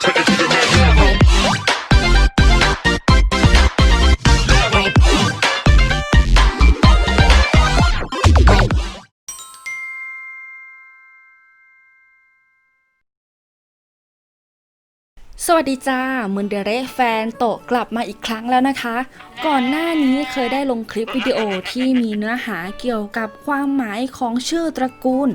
สวัสดีจ้ามุนเดเรแฟนโตกลับมาอีกครั้งแล้วนะคะ ก่อนหน้านี้เคยได้ลงคลิปวิดีโอที่มีเนื้อหาเกี่ยวกับความหมายของชื่อตระกูล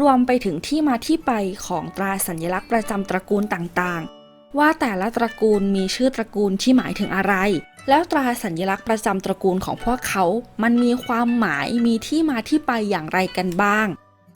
รวมไปถึงที่มาที่ไปของตราสัญลักษณ์ประจำตระกูลต่างๆ ว่าแต่ละตระกูลมีชื่อตระกูลที่หมายถึงอะไร แล้วตราสัญลักษณ์ประจำตระกูลของพวกเขา มันมีความหมายมีที่มาที่ไปอย่างไรกันบ้าง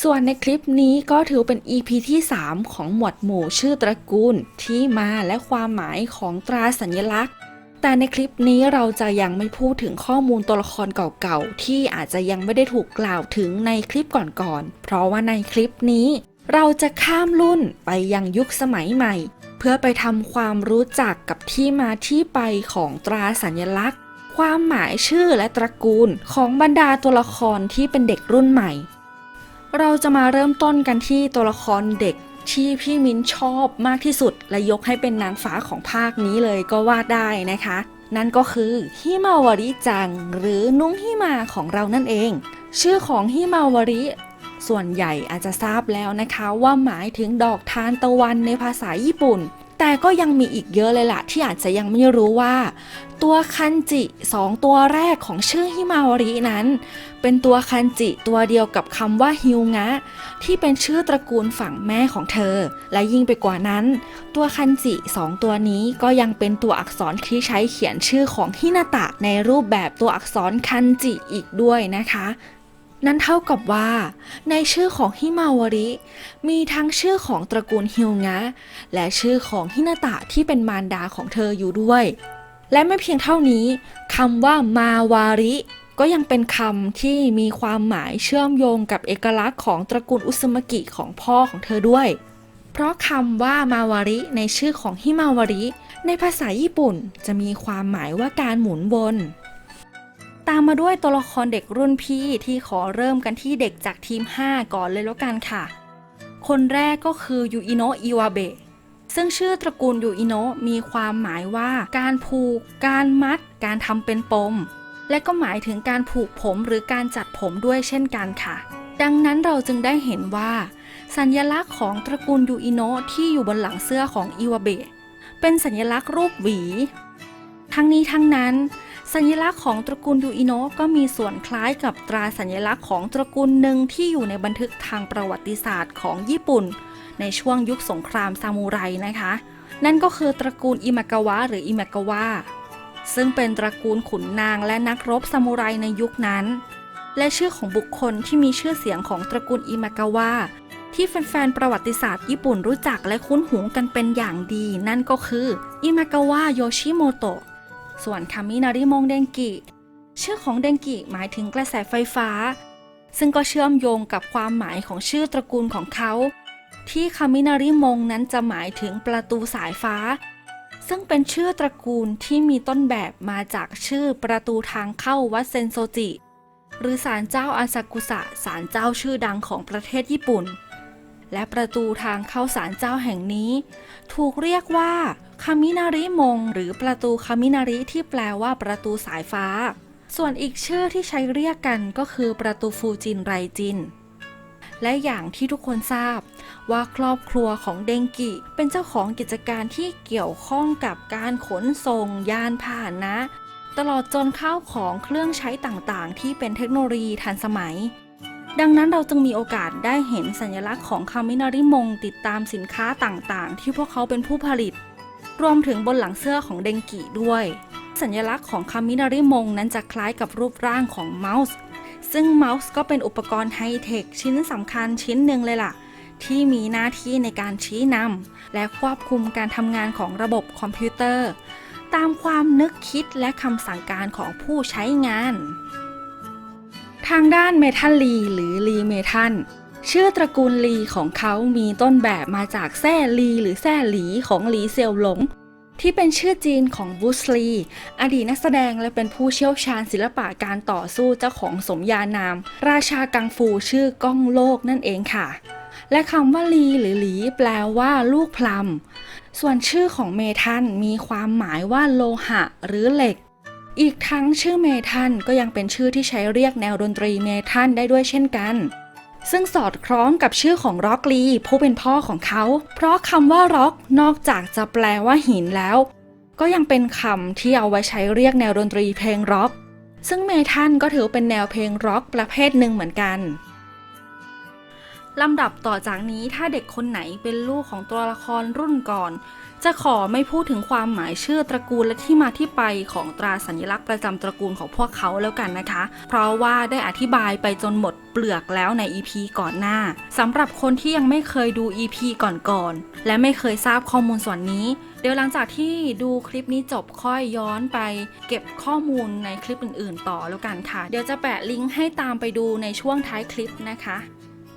ส่วนในคลิปนี้ก็ถือเป็น EP ที่ 3 ของหมวดหมู่ชื่อตระกูล ที่มาและความหมายของตราสัญลักษณ์ แต่ในคลิปนี้เราจะยังไม่พูดถึงข้อมูลตัวละครเก่าๆ ที่อาจจะยังไม่ได้ถูกกล่าวถึงในคลิปก่อนๆ เพราะว่าในคลิปนี้ เราจะข้ามรุ่นไปยังยุคสมัยใหม่ เพื่อไปทำความรู้จักกับที่มาที่ไปของตราสัญลักษณ์ ความหมายชื่อและตระกูลของบรรดาตัวละครที่เป็นเด็กรุ่นใหม่ เราจะมาเริ่มต้นกันที่ตัวละครเด็ก ที่พี่มิ้นชอบมากที่สุด และยกให้เป็นนางฟ้าของภาคนี้เลยก็ว่าได้นะคะ นั่นก็คือฮิมาวาริจัง หรือนุ้งฮิมาของเรานั่นเอง ชื่อของฮิมาวาริส่วนใหญ่อาจจะทราบแล้วนะคะว่าหมายถึงดอกทานตะวันในภาษาญี่ปุ่น แต่ก็ยังมีอีกเยอะเลยล่ะที่อาจจะยังไม่รู้ว่า ตัวคันจิสองตัวแรกของชื่อฮิมาวารินั้น เป็นตัวคันจิตัวเดียวกับคำว่าฮิวงะ ที่เป็นชื่อตระกูลฝั่งแม่ของเธอ และยิ่งไปกว่านั้น ตัวคันจิสองตัวนี้ก็ยังเป็นตัวอักษรที่ใช้เขียนชื่อของฮินาตะในรูปแบบตัวอักษรคันจิอีกด้วยนะคะนั่นเท่ากับว่า ในชื่อของฮิมาวาริ มีทั้งชื่อของตระกูลฮิวงะ และชื่อของฮินาตะที่เป็นมารดาของเธออยู่ด้วย และไม่เพียงเท่านี้คำว่ามาวาริ ก็ยังเป็นคำที่มีความหมายเชื่อมโยงกับเอกลักษณ์ของตระกูลอุซึมกิของพ่อของเธอด้วย เพราะคำว่ามาวาริในชื่อของฮิมาวาริ ในภาษาญี่ปุ่นจะมีความหมายว่าการหมุนวนตามมาด้วยตัวละครเด็กรุ่นพี่ที่ขอเริ่มกันที่เด็กจากทีม 5 ก่อนเลยแล้วกันค่ะ คนแรกก็คือยูอิโนะอิวาเบะ ซึ่งชื่อตระกูลยูอิโนะมีความหมายว่า การผูก การมัด การทำเป็นปม และก็หมายถึงการผูกผมหรือการจัดผมด้วยเช่นกันค่ะ ดังนั้นเราจึงได้เห็นว่า สัญลักษณ์ของตระกูลยูอิโนะที่อยู่บนหลังเสื้อของอิวาเบะเป็นสัญลักษณ์รูปหวี ทั้งนี้ทั้งนั้น สัญลักษณ์ของตระกูลยูอิโนะก็มีส่วนคล้ายกับตราสัญลักษณ์ของตระกูลหนึ่งที่อยู่ในบันทึกทางประวัติศาสตร์ของญี่ปุ่น ในช่วงยุคสงครามซามูไรนะคะ นั่นก็คือตระกูลอิมากาวะหรืออิมากาวะซึ่งเป็นตระกูลขุนนางและนักรบซามูไรในยุคนั้น และชื่อของบุคคลที่มีชื่อเสียงของตระกูลอิมากาวะที่แฟนๆ ประวัติศาสตร์ญี่ปุ่นรู้จักและคุ้นหูกันเป็นอย่างดี นั่นก็คืออิมากาวะโยชิโมโตะ ส่วนคามินาริมงเดงกิ ชื่อของเดงกิหมายถึงกระแสไฟฟ้า ซึ่งก็เชื่อมโยงกับความหมายของชื่อตระกูลของเขา ที่คามินาริมงนั้นจะหมายถึงประตูสายฟ้า ซึ่งเป็นชื่อตระกูลที่มีต้นแบบมาจากชื่อประตูทางเข้าวัดเซนโซจิ หรือศาลเจ้าอาซากุสะศาลเจ้าชื่อดังของประเทศญี่ปุ่น และประตูทางเข้าศาลเจ้าแห่งนี้ ถูกเรียกว่าคามินาริมง หรือประตูคามินาริที่แปลว่าประตูสายฟ้า ส่วนอีกชื่อที่ใช้เรียกกันก็คือประตูฟูจินไรจิน และอย่างที่ทุกคนทราบ ว่าครอบครัวของเดงกิเป็นเจ้าของกิจการที่เกี่ยวข้องกับการขนส่งยานพาหนะ ตลอดจนข้าวของเครื่องใช้ต่างๆ ที่เป็นเทคโนโลยีทันสมัย ดังนั้นเราจึงมีโอกาสได้เห็นสัญลักษณ์ของคามินาริมงติดตามสินค้าต่างๆ ที่พวกเขาเป็นผู้ผลิต รวมถึงบนหลังเสื้อของเดงกิด้วย สัญลักษณ์ของคามินาริมงนั้นจะคล้ายกับรูปร่างของเมาส์ ซึ่งเมาส์ก็เป็นอุปกรณ์ไฮเทคชิ้นสำคัญชิ้นหนึ่งเลยล่ะ ที่มีหน้าที่ในการชี้นำและควบคุมการทำงานของระบบคอมพิวเตอร์ ตามความนึกคิดและคำสั่งการของผู้ใช้งาน ทางด้านเมทัลลีหรือลีเมทัลชื่อตระกูลลีของเขามีต้นแบบมาจากแซ่ลีหรือแซ่หลีของหลีเซียวหลง ที่เป็นชื่อจีนของบูสลี อดีตนักแสดงและเป็นผู้เชี่ยวชาญศิลปะการต่อสู้เจ้าของสมญานาม ราชากังฟูชื่อก้องโลกนั่นเองค่ะ และคำว่าลีหรือหลีแปลว่าลูกพลัม ส่วนชื่อของเมทันมีความหมายว่าโลหะ หรือเหล็ก อีกทั้งชื่อเมทันก็ยังเป็นชื่อที่ใช้เรียกแนวดนตรีเมทันได้ด้วยเช่นกัน ซึ่งสอดคล้องกับชื่อของร็อกลีผู้เป็นพ่อของเขา เพราะคำว่าร็อกนอกจากจะแปลว่าหินแล้ว ก็ยังเป็นคำที่เอาไว้ใช้เรียกแนวดนตรีเพลงร็อก ซึ่งเมทันก็ถือเป็นแนวเพลงร็อกประเภทหนึ่งเหมือนกัน ลำดับต่อจากนี้ถ้าเด็กคนไหนเป็นลูกของตัวละครรุ่นก่อน จะขอไม่พูดถึงความหมายชื่อตระกูลและที่มาที่ไปของตราสัญลักษณ์ประจำตระกูลของพวกเขาแล้วกันนะคะ เพราะว่าได้อธิบายไปจนหมดเปลือกแล้วใน EP ก่อนหน้าสำหรับคนที่ยังไม่เคยดู EP ก่อนๆและไม่เคยทราบข้อมูลส่วนนี้ เดี๋ยวหลังจากที่ดูคลิปนี้จบค่อยย้อนไป เก็บข้อมูลในคลิปอื่น ๆ ต่อแล้วกันค่ะ เดี๋ยวจะแปะลิงก์ให้ตามไปดูในช่วงท้ายคลิปนะคะ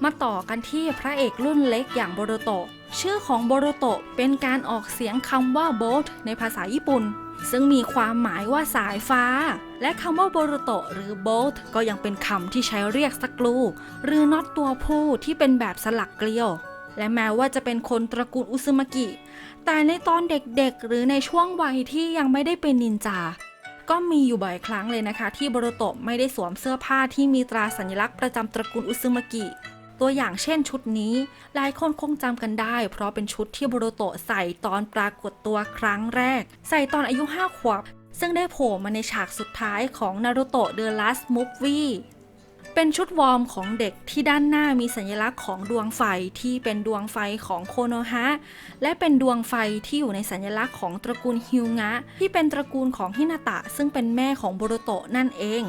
มาต่อกันที่พระเอกรุ่นเล็กอย่างโบโรโตะ ชื่อของโบโรโตะเป็นการออกเสียงคำว่า boat ในภาษาญี่ปุ่น ซึ่งมีความหมายว่าสายฟ้า และคำว่าโบโรโตะหรือ boat ก็ยังเป็นคำที่ใช้เรียกสกรูหรือน็อตตัวผู้ที่เป็นแบบสลักเกลียว และแม้ว่าจะเป็นคนตระกูลอุซึมากิ แต่ในตอนเด็กๆ หรือในช่วงวัยที่ยังไม่ได้เป็นนินจาก็มีอยู่บ่อยครั้งเลยนะคะ ที่โบโรโตะไม่ได้สวมเสื้อผ้าที่มีตราสัญลักษณ์ประจำตระกูลอุซึมากิ ตัวอย่างเช่นชุดนี้หลายคนคงจำกันได้ เพราะเป็นชุดที่โบโรโตะใส่ตอนปรากฏตัวครั้งแรก ใส่ตอนอายุ 5 ขวบ ซึ่งได้โผล่มาในฉากสุดท้ายของนารูโตะ The Last Movie เป็นชุดวอร์มของเด็กที่ด้านหน้ามีสัญลักษณ์ของดวงไฟที่เป็นดวงไฟของโคโนฮะ และเป็นดวงไฟที่อยู่ในสัญลักษณ์ของตระกูลฮิวงะ ที่เป็นตระกูลของฮินาตะ ซึ่งเป็นแม่ของโบโรโตะนั่นเอง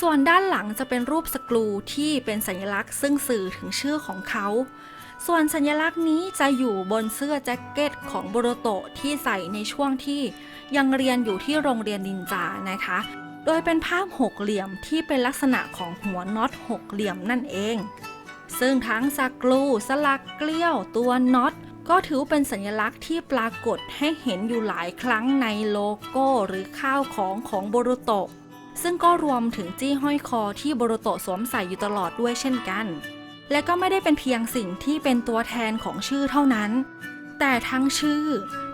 ส่วนด้านหลังจะเป็นรูปสกรูที่เป็นสัญลักษณ์ ซึ่งสื่อถึงชื่อของเขา ส่วนสัญลักษณ์นี้จะอยู่บนเสื้อแจ็คเก็ตของโบโรโตะที่ใส่ในช่วงที่ยังเรียนอยู่ที่โรงเรียนนินจานะคะ โดยเป็นภาพหกเหลี่ยมที่เป็นลักษณะของหัวน็อตหกเหลี่ยมนั่นเอง ซึ่งทั้งสกรูสลักเกลียวตัวน็อตก็ถือเป็นสัญลักษณ์ที่ปรากฏให้เห็นอยู่หลายครั้งในโลโก้หรือข้าวของของโบโรโตะ ซึ่งก็รวมถึงจี้ห้อยคอที่โบโรโตะสวมใส่อยู่ตลอดด้วยเช่นกัน และก็ไม่ได้เป็นเพียงสิ่งที่เป็นตัวแทนของชื่อเท่านั้น แต่ทั้งชื่อ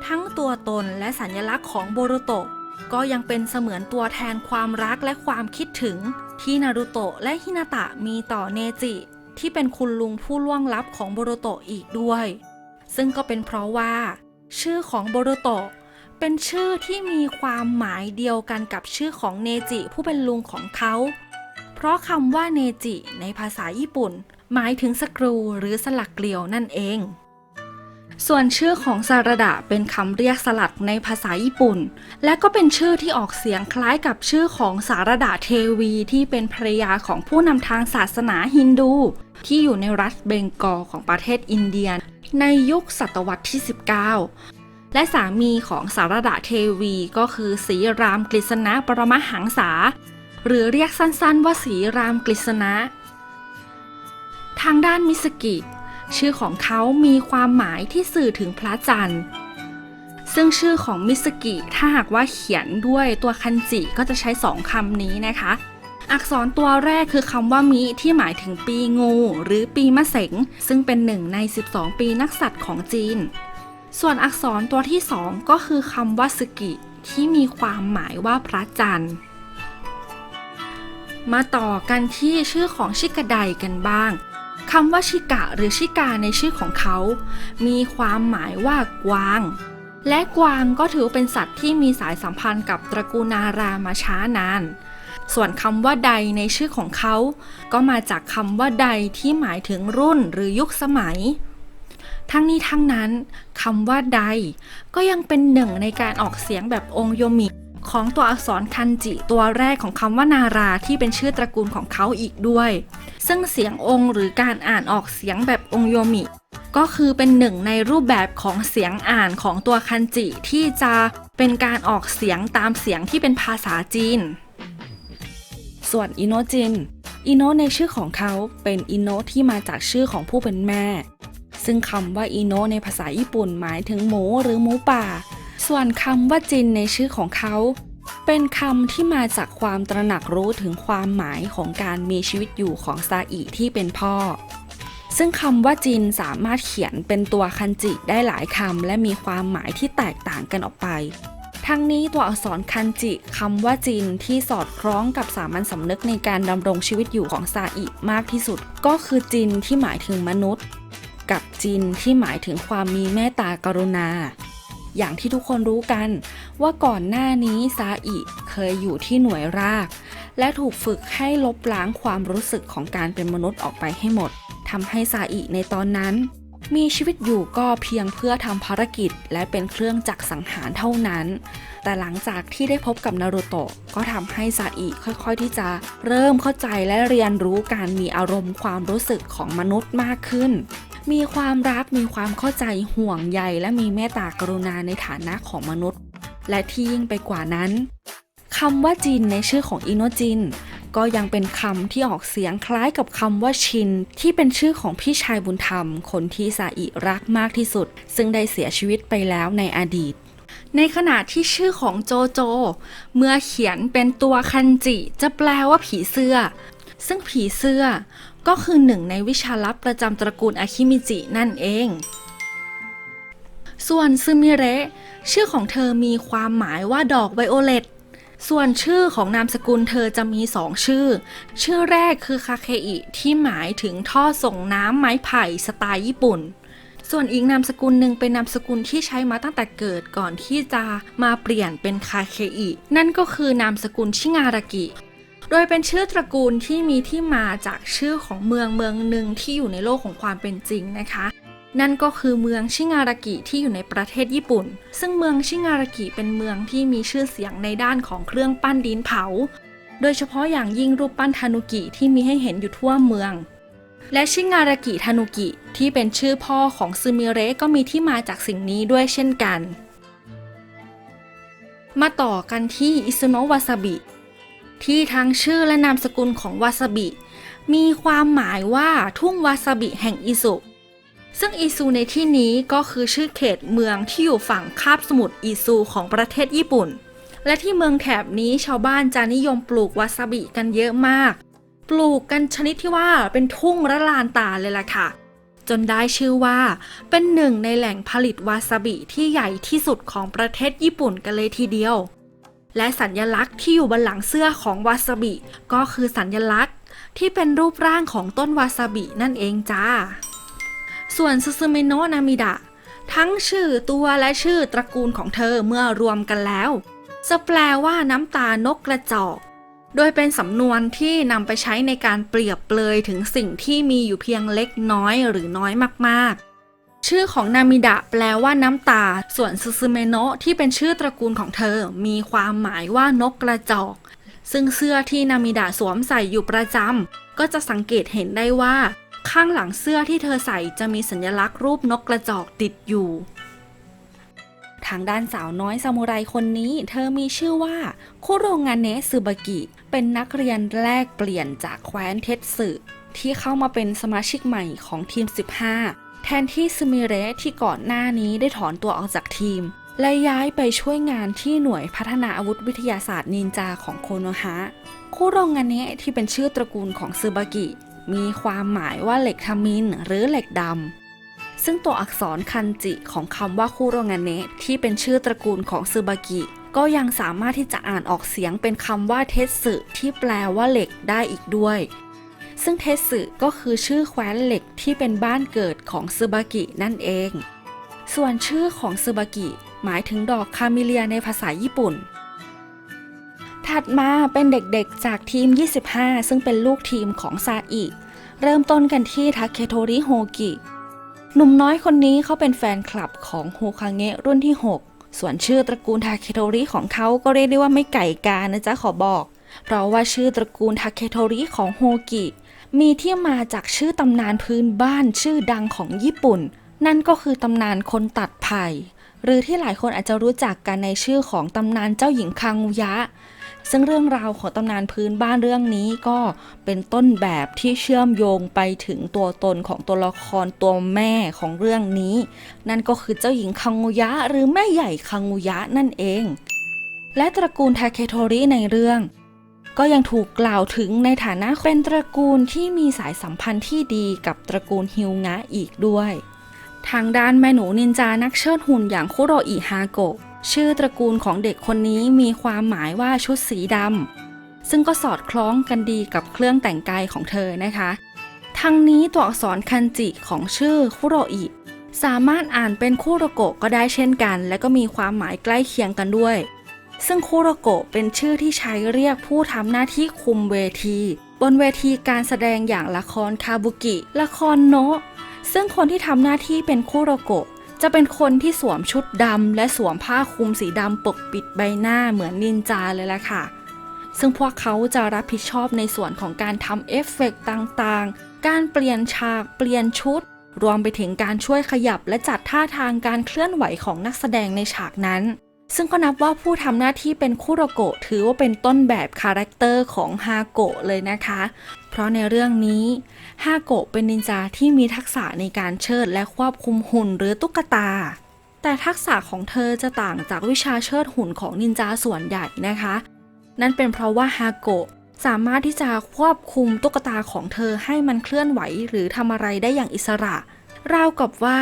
ทั้งตัวตนและสัญลักษณ์ของโบโรโตะก็ยังเป็นเสมือนตัวแทนความรักและความคิดถึง ที่นารูโตะและฮินาตะมีต่อเนจิ ที่เป็นคุณลุงผู้ล่วงลับของโบโรโตะอีกด้วย ซึ่งก็เป็นเพราะว่า ชื่อของโบโรโตะ เป็นชื่อที่มีความหมายเดียวกันกับชื่อของเนจิผู้เป็นลุงของเขา เพราะคำว่าเนจิในภาษาญี่ปุ่น หมายถึงสกรูหรือสลักเกลียวนั่นเอง ส่วนชื่อของซาระดะเป็นคำเรียกสลักในภาษาญี่ปุ่น และก็เป็นชื่อที่ออกเสียงคล้ายกับชื่อของสารดะเทวีที่เป็นภรรยาของผู้นำทางศาสนาฮินดู ที่อยู่ในรัฐเบงกอลของประเทศอินเดีย ในยุคศตวรรษที่ 19 และสามีของสารดาเทวีก็คือสีรามกฤษณะปรมหังษา หรือเรียกสั้นๆว่าสีรามกฤษณะ ทางด้านมิสกิ ชื่อของเขามีความหมายที่สื่อถึงพระจันทร์ ซึ่งชื่อของมิสกิถ้าหากว่าเขียนด้วยตัวคันจิก็จะใช้สองคำนี้นะคะ อักษรตัวแรกคือคำว่ามิที่หมายถึงปีงู หรือปีมะเสงซึ่งเป็นหนึ่งใน 12 ปีนักสัตว์ของจีน ส่วนอักษรตัวที่สองก็คือคำว่าสกิที่มีความหมายว่าพระจันทร์ มาต่อกันที่ชื่อของชิกาไดกันบ้างคำว่าชิกะหรือชิกาในชื่อของเขา มีความหมายว่ากวาง และกวางก็ถือเป็นสัตว์ที่มีสายสัมพันธ์กับตระกูลนารามาช้านาน ส่วนคำว่าใดในชื่อของเขา ก็มาจากคำว่าใดที่หมายถึงรุ่นหรือยุคสมัย ทั้งนี้ทั้งนั้นคำว่าใด ก็ยังเป็นหนึ่งในการออกเสียงแบบองโยมิของตัวอักษรคันจิตัวแรกของคำว่านาราที่เป็นชื่อตระกูลของเขาอีกด้วย ซึ่งเสียงองค์หรือการอ่านออกเสียงแบบองโยมิ ก็คือเป็นหนึ่งในรูปแบบของเสียงอ่านของตัวคันจิที่จะเป็นการออกเสียงตามเสียงที่เป็นภาษาจีน ส่วนอิโนจินอิโนในชื่อของเขาเป็นอิโนที่มาจากชื่อของผู้เป็นแม่ ซึ่งคำว่าอิโนะในภาษาญี่ปุ่นหมายถึงหมูหรือหมูป่า ส่วนคำว่าจินในชื่อของเขา เป็นคำที่มาจากความตระหนักรู้ถึงความหมายของการมีชีวิตอยู่ของซาอิที่เป็นพ่อ ซึ่งคำว่าจินสามารถเขียนเป็นตัวคันจิได้หลายคำและมีความหมายที่แตกต่างกันออกไปทั้งนี้ตัวอักษรคันจิคำว่าจินที่สอดคล้องกับสามัญสำนึกในการดำรงชีวิตอยู่ของซาอิมากที่สุด ก็คือจินที่หมายถึงมนุษย์ กับจินที่หมายถึงความมีเมตตากรุณา อย่างที่ทุกคนรู้กัน ว่าก่อนหน้านี้ซาอิเคยอยู่ที่หน่วยราก และถูกฝึกให้ลบล้างความรู้สึกของการเป็นมนุษย์ออกไปให้หมดทำให้ซาอิในตอนนั้น มีชีวิตอยู่ก็เพียงเพื่อทำภารกิจและเป็นเครื่องจักรสังหารเท่านั้น แต่หลังจากที่ได้พบกับนารูโตะก็ทำให้ซาอิค่อยๆที่จะเริ่มเข้าใจและเรียนรู้การมีอารมณ์ความรู้สึกของมนุษย์มากขึ้น มีความรักมีความเข้าใจห่วงใยและมีเมตตากรุณาในฐานะของมนุษย์ และที่ยิ่งไปกว่านั้นคำว่าจินในชื่อของอิโนจิน ก็ยังเป็นคำที่ออกเสียงคล้ายกับคำว่าชิน ที่เป็นชื่อของพี่ชายบุญธรรม คนที่ซาอิรักมากที่สุด ซึ่งได้เสียชีวิตไปแล้วในอดีตในขณะที่ชื่อของโจโจ เมื่อเขียนเป็นตัวคันจิจะแปลว่าผีเสื้อ ซึ่งผีเสื้อ ก็คือหนึ่งในวิชาลับประจำตระกูลอาคิมิจินั่นเอง ส่วนซึมิเระชื่อของเธอมีความหมายว่าดอกไวโอเลตส่วนชื่อของนามสกุลเธอจะมีสองชื่อ ชื่อแรกคือคาเคอิที่หมายถึงท่อส่งน้ำไม้ไผ่สไตล์ญี่ปุ่น ส่วนอีกนามสกุลหนึ่งเป็นนามสกุลที่ใช้มาตั้งแต่เกิดก่อนที่จะมาเปลี่ยนเป็นคาเคอินั่นก็คือนามสกุลชิงารากิ ดยเป็นชื่อตระกูลที่มีที่มาจากชื่อของเมืองเมืองหนึ่งที่อยู่ในโลกของความเป็นจริงนะคะ นั่นก็คือเมืองชิงารากิที่อยู่ในประเทศญี่ปุ่น ซึ่งเมืองชิงารากิเป็นเมืองที่มีชื่อเสียงในด้านของเครื่องปั้นดินเผา โดยเฉพาะอย่างยิ่งรูปปั้นทานุกิที่มีให้เห็นอยู่ทั่วเมืองและชิงารากิทานุกิที่เป็นชื่อพ่อของซึมิเระก็มีที่มาจากสิ่งนี้ด้วยเช่นกัน มาต่อกันที่อิซุโนะวาซาบิ ที่ทั้งชื่อและนามสกุลของวาซาบิ มีความหมายว่าทุ่งวาซาบิแห่งอิซุซึ่งอิซูในที่นี้ก็คือชื่อเขตเมืองที่อยู่ฝั่งคาบสมุทรอิซูของประเทศญี่ปุ่น และที่เมืองแถบนี้ชาวบ้านจะนิยมปลูกวาซาบิกันเยอะมาก ปลูกกันชนิดที่ว่าเป็นทุ่งระลานตาเลยล่ะค่ะจนได้ชื่อว่า เป็นหนึ่งในแหล่งผลิตวาซาบิที่ใหญ่ที่สุดของประเทศญี่ปุ่นกันเลยทีเดียว และสัญลักษณ์ที่อยู่บนหลังเสื้อของวาซาบิ ก็คือสัญลักษณ์ที่เป็นรูปร่างของต้นวาซาบินั่นเองจ้า ส่วนซูซูเมโนะนามิดะทั้งชื่อตัวและชื่อตระกูลของเธอเมื่อรวมกันแล้ว จะแปลว่าน้ำตานกกระจอก โดยเป็นสำนวนที่นำไปใช้ในการเปรียบเปรยถึงสิ่งที่มีอยู่เพียงเล็กน้อยหรือน้อยมากๆ ชื่อของนามิดะแปลว่าน้ำตา ส่วนซูซูเมโนะที่เป็นชื่อตระกูลของเธอ มีความหมายว่านกกระจอก ซึ่งเสื้อที่นามิดะสวมใส่อยู่ประจำก็จะสังเกตเห็นได้ว่า ข้างหลังเสื้อที่เธอใส่จะมีสัญลักษณ์รูปนกกระจอกติดอยู่ ทางด้านสาวน้อยซามูไรคนนี้ เธอมีชื่อว่าคุโรงานเนะซึบากิ เป็นนักเรียนแลกเปลี่ยนจากแคว้นเทสสึที่เข้ามาเป็นสมาชิกใหม่ของทีม 15 แทนที่ซึมิเระที่ก่อนหน้านี้ได้ถอนตัวออกจากทีม และย้ายไปช่วยงานที่หน่วยพัฒนาอาวุธวิทยาศาสตร์นินจาของโคโนฮะคุโรงานเนะที่เป็นชื่อตระกูลของซึบากิ มีความหมายว่าเหล็กทามินหรือเหล็กดำซึ่งตัวอักษรคันจิของคำว่าคุโรงานเนะที่เป็นชื่อตระกูลของซึบากิก็ยังสามารถที่จะอ่านออกเสียงเป็นคำว่าเทสสึที่แปลว่าเหล็กได้อีกด้วย ซึ่งเทสึก็คือชื่อแคว้นเหล็กที่เป็นบ้านเกิดของซึบากินั่นเอง ส่วนชื่อของซึบากิ หมายถึงดอกคาเมิเลียในภาษาญี่ปุ่น ถัดมาเป็นเด็กๆจากทีม 25 ซึ่งเป็นลูกทีมของซาอิเริ่มต้นกันที่ทาเคโทริโฮกิหนุ่มน้อยคนนี้เขาเป็นแฟนคลับของโฮคาเงะรุ่นที่ 6 ส่วนชื่อตระกูลทาเคโทริของเขาก็เรียกได้ว่าไม่ไก่กานะจ๊ะขอบอก เพราะว่าชื่อตระกูลทาเคโทริของโฮกิ มีที่มาจากชื่อตำนานพื้นบ้านชื่อดังของญี่ปุ่น นั่นก็คือตำนานคนตัดไผ่หรือที่หลายคนอาจจะรู้จักกันในชื่อของตำนานเจ้าหญิงคังุยะ ซึ่งเรื่องราวของตำนานพื้นบ้านเรื่องนี้ก็เป็นต้นแบบที่เชื่อมโยงไปถึงตัวตนของตัวละครตัวแม่ของเรื่องนี้ นั่นก็คือเจ้าหญิงคังุยะ หรือแม่ใหญ่คังุยะนั่นเอง และตระกูลทาเคโทริในเรื่อง ก็ยังถูกกล่าวถึงในฐานะเป็นตระกูลที่มีสายสัมพันธ์ที่ดีกับตระกูลฮิวงะอีกด้วย ทางด้านแม่หนูนินจานักเชิดหุ่นอย่างคุโรอิฮาโกะชื่อตระกูลของเด็กคนนี้มีความหมายว่าชุดสีดำซึ่งก็สอดคล้องกันดีกับเครื่องแต่งกายของเธอนะคะ ทั้งนี้ตัวอักษรคันจิของชื่อคุโรอิสามารถอ่านเป็นคุโรโกะก็ได้เช่นกัน และก็มีความหมายใกล้เคียงกันด้วย ซึ่งคุโรโกะเป็นชื่อที่ใช้เรียกผู้ทำหน้าที่คุมเวที บนเวทีการแสดงอย่างละครคาบุกิ ละครโนะซึ่งคนที่ทำหน้าที่เป็นคุโรโกะจะเป็นคนที่สวมชุดดำและสวมผ้าคลุมสีดำปกปิดใบหน้าเหมือนนินจาเลยล่ะค่ะ ซึ่งพวกเขาจะรับผิดชอบในส่วนของการทำเอฟเฟกต์ต่างๆ การเปลี่ยนฉากเปลี่ยนชุด รวมไปถึงการช่วยขยับและจัดท่าทางการเคลื่อนไหวของนักแสดงในฉากนั้น ซึ่งก็นับว่าผู้ทำหน้าที่เป็นคุโรโกะถือว่าเป็นต้นแบบคาแรคเตอร์ของฮาโกะเลยนะคะ เพราะในเรื่องนี้ฮาโกะเป็นนินจาที่มีทักษะในการเชิดและควบคุมหุ่นหรือตุ๊กตา แต่ทักษะของเธอจะต่างจากวิชาเชิดหุ่นของนินจาส่วนใหญ่นะคะ นั่นเป็นเพราะว่าฮาโกะสามารถที่จะควบคุมตุ๊กตาของเธอให้มันเคลื่อนไหว หรือทำอะไรได้อย่างอิสระ ราวกับว่า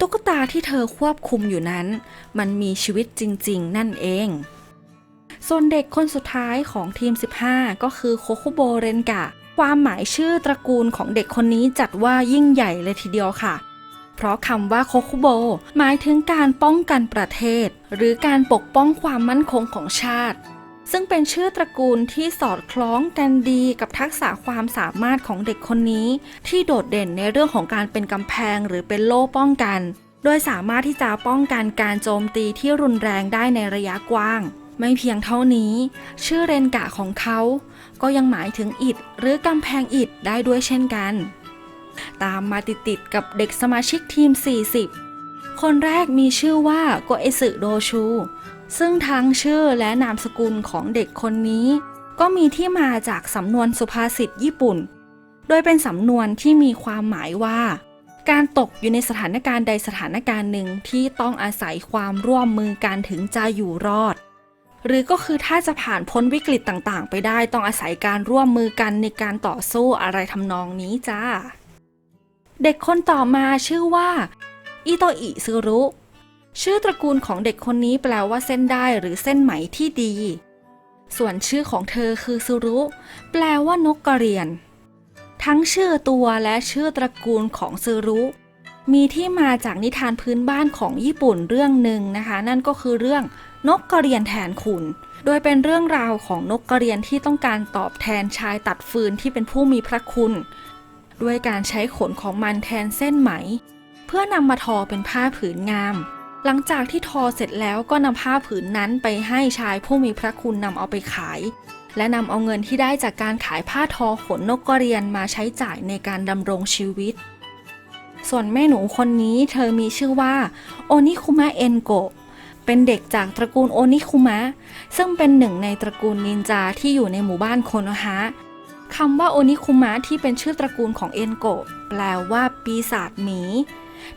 ตุ๊กตาที่เธอควบคุมอยู่นั้น มันมีชีวิตจริง ๆ นั่นเองส่วนเด็กคนสุดท้ายของทีม 15 ก็คือโคคุโบเรนกะ ความหมายชื่อตระกูลของเด็กคนนี้จัดว่ายิ่งใหญ่เลยทีเดียวค่ะ เพราะคำว่าโคคุโบ หมายถึงการป้องกันประเทศ หรือการปกป้องความมั่นคงของชาติ ซึ่งเป็นชื่อตระกูลที่สอดคล้องกันดีกับทักษะความสามารถของเด็กคนนี้ ที่โดดเด่นในเรื่องของการเป็นกำแพงหรือเป็นโล่ป้องกัน โดยสามารถที่จะป้องกันการโจมตีที่รุนแรงได้ในระยะกว้าง ไม่เพียงเท่านี้ ชื่อเรนกะของเขา ก็ยังหมายถึงอิฐหรือกำแพงอิฐได้ด้วยเช่นกัน ตามมาติดๆกับเด็กสมาชิกทีม 40 คนแรกมีชื่อว่าโกเอสึโดชู ซึ่งทั้งชื่อและนามสกุลของเด็กคนนี้ ก็มีที่มาจากสำนวนสุภาษิตญี่ปุ่น โดยเป็นสำนวนที่มีความหมายว่า การตกอยู่ในสถานการณ์ใดสถานการณ์หนึ่งที่ต้องอาศัยความร่วมมือกันถึงจะอยู่รอด หรือก็คือถ้าจะผ่านพ้นวิกฤตต่างๆ ไปได้ต้องอาศัยการร่วมมือกันในการต่อสู้อะไรทำนองนี้จ้า เด็กคนต่อมาชื่อว่า อิโตอิซึรุ ชื่อตระกูลของเด็กคนนี้แปลว่าเส้นได้หรือเส้นไหมที่ดี ส่วนชื่อของเธอคือซึรุ แปลว่านกกระเรียน ทั้งชื่อตัวและชื่อตระกูลของซึรุ มีที่มาจากนิทานพื้นบ้านของญี่ปุ่นเรื่องหนึ่งนะคะ นั่นก็คือเรื่องนกกระเรียนแทนคุณ โดยเป็นเรื่องราวของนกกระเรียนที่ต้องการตอบแทนชายตัดฟืนที่เป็นผู้มีพระคุณ ด้วยการใช้ขนของมันแทนเส้นไหม เพื่อนำมาทอเป็นผ้าผืนงาม หลังจากที่ทอเสร็จแล้วก็นำผ้าผืนนั้นไปให้ชายผู้มีพระคุณนำเอาไปขาย และนำเอาเงินที่ได้จากการขายผ้าทอขนนกกระเรียนมาใช้จ่ายในการดำรงชีวิต ส่วนแม่หนูคนนี้เธอมีชื่อว่าโอนิคุมะเอนโกะเป็นเด็กจากตระกูลโอนิคุมะ ซึ่งเป็นหนึ่งในตระกูลนินจาที่อยู่ในหมู่บ้านโคโนฮะคำว่าโอนิคุมะที่เป็นชื่อตระกูลของเอนโกะแปลว่าปีศาจหมี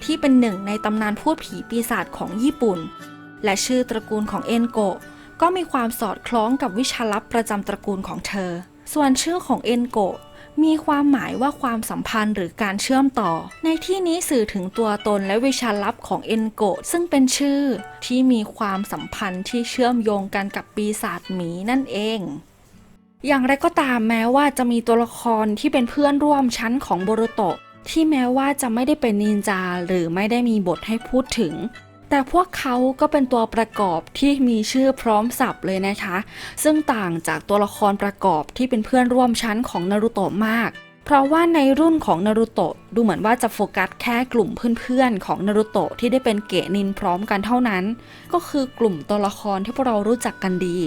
ที่เป็นหนึ่งในตำนานพูดผีปีศาจของญี่ปุ่น และชื่อตระกูลของเอ็นโกะก็มีความสอดคล้องกับวิชาลับประจำตระกูลของเธอ ส่วนชื่อของเอ็นโกะมีความหมายว่าความสัมพันธ์หรือการเชื่อมต่อ ในที่นี้สื่อถึงตัวตนและวิชาลับของเอ็นโกะซึ่งเป็นชื่อที่มีความสัมพันธ์ที่เชื่อมโยงกันกับปีศาจหมีนั่นเอง อย่างไรก็ตามแม้ว่าจะมีตัวละครที่เป็นเพื่อนร่วมชั้นของโบโรโตะ ที่แม้ว่าจะไม่ได้เป็นนินจาหรือไม่ได้มีบทให้พูดถึง แต่พวกเขาก็เป็นตัวประกอบที่มีชื่อพร้อมสับเลยนะคะ ซึ่งต่างจากตัวละครประกอบที่เป็นเพื่อนร่วมชั้นของนารูโตะมาก เพราะว่าในรุ่นของนารูโตะดูเหมือนว่าจะโฟกัสแค่กลุ่มเพื่อนๆของนารูโตะที่ได้เป็นเกะนินพร้อมกันเท่านั้น ก็คือกลุ่มตัวละครที่พวกเรารู้จักกันดี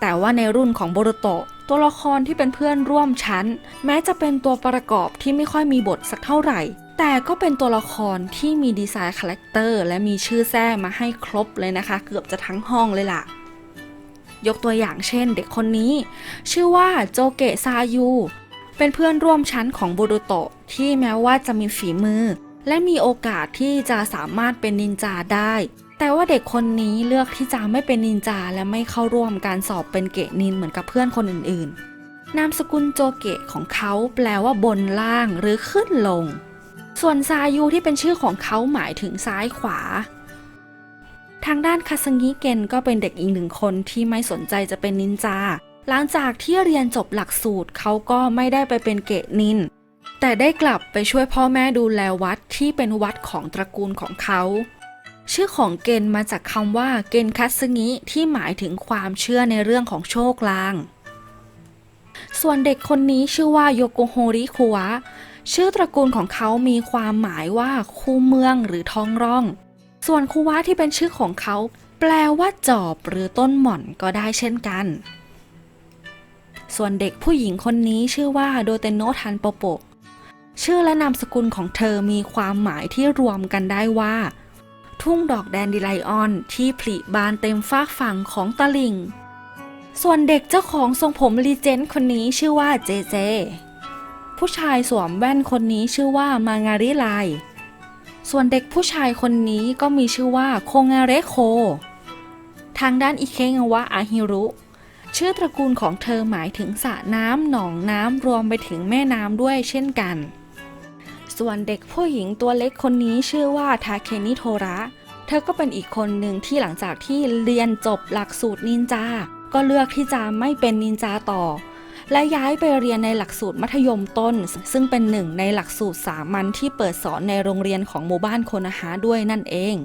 แต่ว่าในรุ่นของโบโรโตะตัวละครที่เป็นเพื่อนร่วมชั้น แม้จะเป็นตัวประกอบที่ไม่ค่อยมีบทสักเท่าไหร่ แต่ก็เป็นตัวละครที่มีดีไซน์คาแรคเตอร์และมีชื่อแท้มาให้ครบเลยนะคะ เกือบจะทั้งห้องเลยล่ะ ยกตัวอย่างเช่น เด็กคนนี้ ชื่อว่าโจเกะซายูเป็นเพื่อนร่วมชั้นของบูรุโตะที่แม้ว่าจะมีฝีมือ และมีโอกาสที่จะสามารถเป็นนินจาได้ แต่ว่าเด็กคนนี้เลือกที่จะไม่เป็นนินจาและไม่เข้าร่วมการสอบเป็นเกะนินเหมือนกับเพื่อนคนอื่นๆ นามสกุลโจเกะของเขาแปลว่าบนล่างหรือขึ้นลง ส่วนซายูที่เป็นชื่อของเขาหมายถึงซ้ายขวา ทางด้านคาซังิเกนก็เป็นเด็กอีกหนึ่งคนที่ไม่สนใจจะเป็นนินจา หลังจากที่เรียนจบหลักสูตรเขาก็ไม่ได้ไปเป็นเกะนิน แต่ได้กลับไปช่วยพ่อแม่ดูแลวัดที่เป็นวัดของตระกูลของเขา ชื่อของเกนมาจากคำว่าเกนคัตสึงิที่หมายถึงความเชื่อในเรื่องของโชคลาง ส่วนเด็กคนนี้ชื่อว่าโยโกโฮริคุวะ ชื่อตระกูลของเขามีความหมายว่าคู่เมืองหรือท้องร่อง ส่วนคุวะที่เป็นชื่อของเขา แปลว่าจอบหรือต้นหม่อนก็ได้เช่นกัน ส่วนเด็กผู้หญิงคนนี้ชื่อว่าโดเตโนทันโปโป ชื่อและนามสกุลของเธอมีความหมายที่รวมกันได้ว่า ทุ่งดอกแดนดิไลออนที่ผลิบานเต็มฟากฝั่งของตะลิงส่วนเด็กเจ้าของทรงผมรีเจนต์คนนี้ชื่อว่าเจเจ ผู้ชายสวมแว่นคนนี้ชื่อว่ามางาริไล ส่วนเด็กผู้ชายคนนี้ก็มีชื่อว่าโคงาเรโค ทางด้านอิเคงวะอาฮิรุ ชื่อตระกูลของเธอหมายถึงสระน้ำหนองน้ำรวมไปถึงแม่น้ำด้วยเช่นกัน ส่วนเด็กผู้หญิงตัวเล็กคนนี้ชื่อว่าทาเคนิโทระ เธอก็เป็นอีกคนหนึ่งที่หลังจากที่เรียนจบหลักสูตรนินจา ก็เลือกที่จะไม่เป็นนินจาต่อ และย้ายไปเรียนในหลักสูตรมัธยมต้น ซึ่งเป็นหนึ่งในหลักสูตรสามัญที่เปิดสอนในโรงเรียนของหมู่บ้านโคนาฮะด้วยนั่นเอง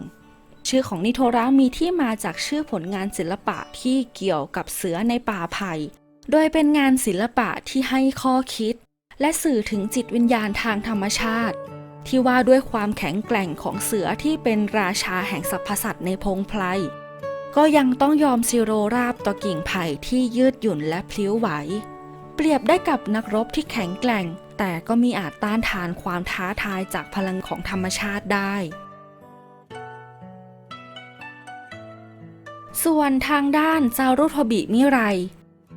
ชื่อของนิโทระมีที่มาจากชื่อผลงานศิลปะที่เกี่ยวกับเสือในป่าไผ่ โดยเป็นงานศิลปะที่ให้ข้อคิด และสื่อถึงจิตวิญญาณทางธรรมชาติ ที่ว่าด้วยความแข็งแกร่งของเสือที่เป็นราชาแห่งสรรพสัตว์ในพงไพรก็ยังต้องยอมซิโรราบต่อกิ่งไผ่ที่ยืดหยุ่นและพลิ้วไหว เปรียบได้กับนักรบที่แข็งแกร่ง แต่ก็มีอาจต้านทานความท้าทายจากพลังของธรรมชาติได้ ส่วนทางด้านซารุทบิมิไร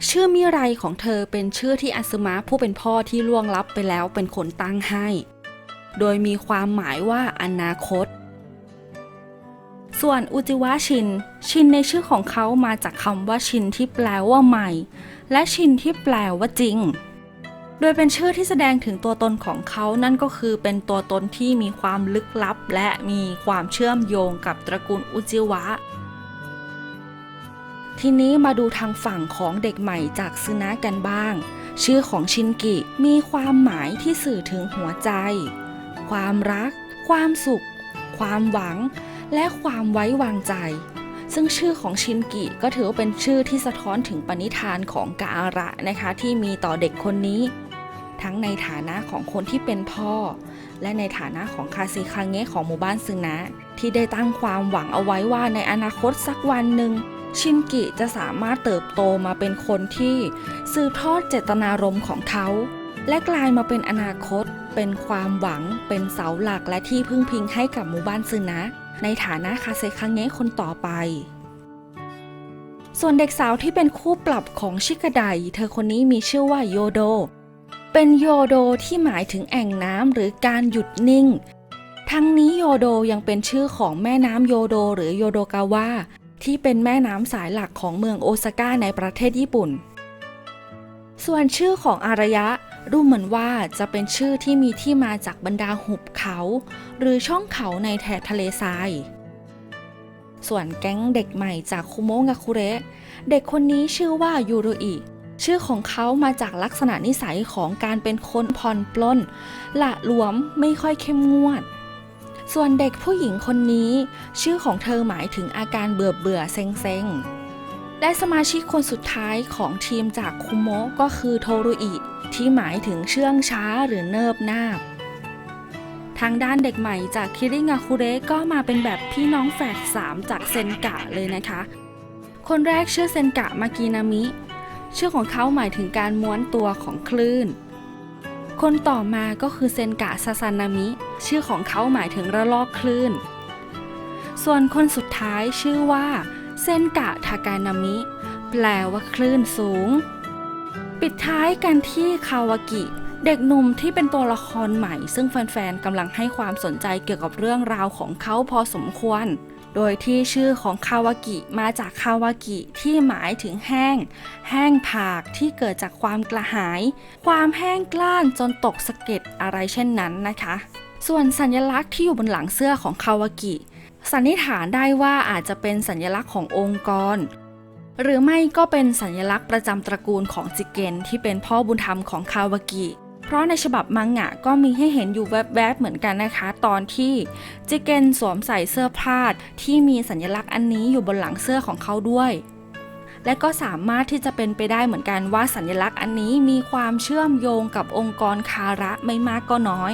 ชื่อมิไรของเธอเป็นชื่อที่อาซึมะผู้เป็นพ่อที่ล่วงลับไปแล้วเป็นคนตั้งให้ โดยมีความหมายว่าอนาคต ส่วนอุจิวะชิน ชินในชื่อของเขามาจากคำว่าชินที่แปลว่าใหม่ และชินที่แปลว่าจริง โดยเป็นชื่อที่แสดงถึงตัวตนของเขานั่นก็คือเป็นตัวตนที่มีความลึกลับ และมีความเชื่อมโยงกับตระกูลอุจิวะ ทีนี้มาดูทางฝั่งของเด็กใหม่จากซึนะกันบ้าง ชื่อของชินกิมีความหมายที่สื่อถึงหัวใจ ความรัก ความสุข ความหวัง และความไว้วางใจ ซึ่งชื่อของชินกิก็ถือว่าเป็นชื่อที่สะท้อนถึงปณิธานของกาอาระนะคะที่มีต่อเด็กคนนี้ ทั้งในฐานะของคนที่เป็นพ่อ และในฐานะของคาซิคังเงะของหมู่บ้านซึนะที่ได้ตั้งความหวังเอาไว้ว่าในอนาคตสักวันหนึ่ง ชินกิจะสามารถเติบโตมาเป็นคนที่สืบทอดเจตนารมณ์ของเขา และกลายมาเป็นอนาคต เป็นความหวัง เป็นเสาหลักและที่พึ่งพิงให้กับหมู่บ้านซึนะ ในฐานะคาเซคังเงะคนต่อไป ส่วนเด็กสาวที่เป็นคู่ปรับของชิกาไดเธอคนนี้มีชื่อว่าโยโด เป็นโยโดที่หมายถึงแอ่งน้ำหรือการหยุดนิ่ง ทั้งนี้โยโดยังเป็นชื่อของแม่น้ำโยโดหรือโยโดกาวะ ที่เป็นแม่น้ำสายหลักของเมืองโอซาก้าในประเทศญี่ปุ่น ส่วนชื่อของอารยะดูเหมือนว่าจะเป็นชื่อที่มีที่มาจากบรรดาหุบเขา หรือช่องเขาในแถบทะเลทราย ส่วนแก๊งเด็กใหม่จากคุโมงาคุเระ เด็กคนนี้ชื่อว่ายูรุอิชื่อของเขามาจากลักษณะนิสัยของการเป็นคนผ่อนปล้นละหลวมไม่ค่อยเข้มงวด ส่วนเด็กผู้หญิงคนนี้ ชื่อของเธอหมายถึงอาการเบื่อเบื่อเซ็งเซ็งๆ และสมาชิกคนสุดท้ายของทีมจากคุโมะก็คือโทรุอิ ที่หมายถึงเชื่องช้าหรือเนิบนาบทางด้านเด็กใหม่จากคิริงาคุเรก็มาเป็นแบบพี่น้องแฝดสามจากเซนกะเลยนะคะ คนแรกชื่อเซนกะมากินามิ ชื่อของเขาหมายถึงการม้วนตัวของคลื่น คนต่อมาก็คือเซนกะซาซานามิ ชื่อของเขาหมายถึงระลอกคลื่น ส่วนคนสุดท้ายชื่อว่า เซนกะทากานามิ แปลว่าคลื่นสูง ปิดท้ายกันที่คาวากิ เด็กหนุ่มที่เป็นตัวละครใหม่ ซึ่งแฟนๆกำลังให้ความสนใจเกี่ยวกับเรื่องราวของเขาพอสมควร โดยที่ชื่อของคาวากิมาจากคาวากิที่หมายถึงแห้ง แห้งผากที่เกิดจากความกระหาย ความแห้งกล้านจนตกสะเก็ดอะไรเช่นนั้นนะคะ ส่วนสัญลักษณ์ที่อยู่บนหลังเสื้อของคาวากิ สันนิษฐานได้ว่าอาจจะเป็นสัญลักษณ์ขององค์กร หรือไม่ก็เป็นสัญลักษณ์ประจำตระกูลของจิเกนที่เป็นพ่อบุญธรรมของคาวากิ เพราะในฉบับมังงะก็มีให้เห็นอยู่แวบๆเหมือนกันนะคะ ตอนที่จิเกนสวมใส่เสื้อพาที่มีสัญลักษณ์อันนี้อยู่บนหลังเสื้อของเขาด้วยและก็สามารถที่จะเป็นไปได้เหมือนกันว่าสัญลักษณ์อันนี้มีความเชื่อมโยงกับองค์กรคาระไม่มากก็น้อย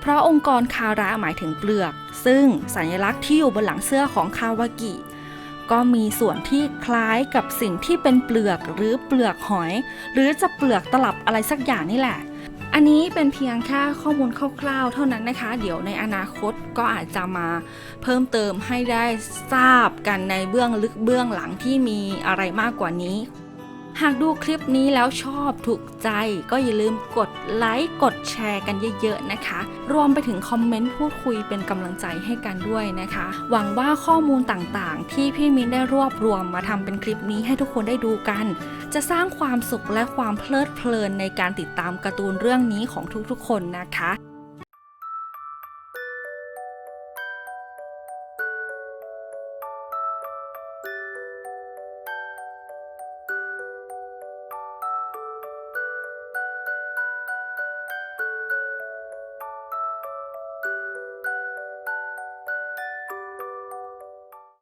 เพราะองค์กรคาระหมายถึงเปลือก ซึ่งสัญลักษณ์ที่อยู่บนหลังเสื้อของคาวากิ ก็มีส่วนที่คล้ายกับสิ่งที่เป็นเปลือกหรือเปลือกหอย หรือจะเปลือกตลับอะไรสักอย่างนี่แหละ อันนี้เป็นเพียงแค่ข้อมูลคร่าวๆ เท่านั้นนะคะ เดี๋ยวในอนาคตก็อาจจะมาเพิ่มเติมให้ได้ทราบกันในเบื้องลึกเบื้องหลังที่มีอะไรมากกว่านี้ หากดูคลิปนี้แล้วชอบถูกใจก็อย่าลืมกดไลค์กดแชร์กันเยอะๆนะคะ รวมไปถึงคอมเมนต์พูดคุยเป็นกำลังใจให้กันด้วยนะคะ หวังว่าข้อมูลต่างๆ ที่พี่มิ้นได้รวบรวมมาทำเป็นคลิปนี้ให้ทุกคนได้ดูกัน จะสร้างความสุขและความเพลิดเพลินในการติดตามการ์ตูนเรื่องนี้ของทุกๆคนนะคะ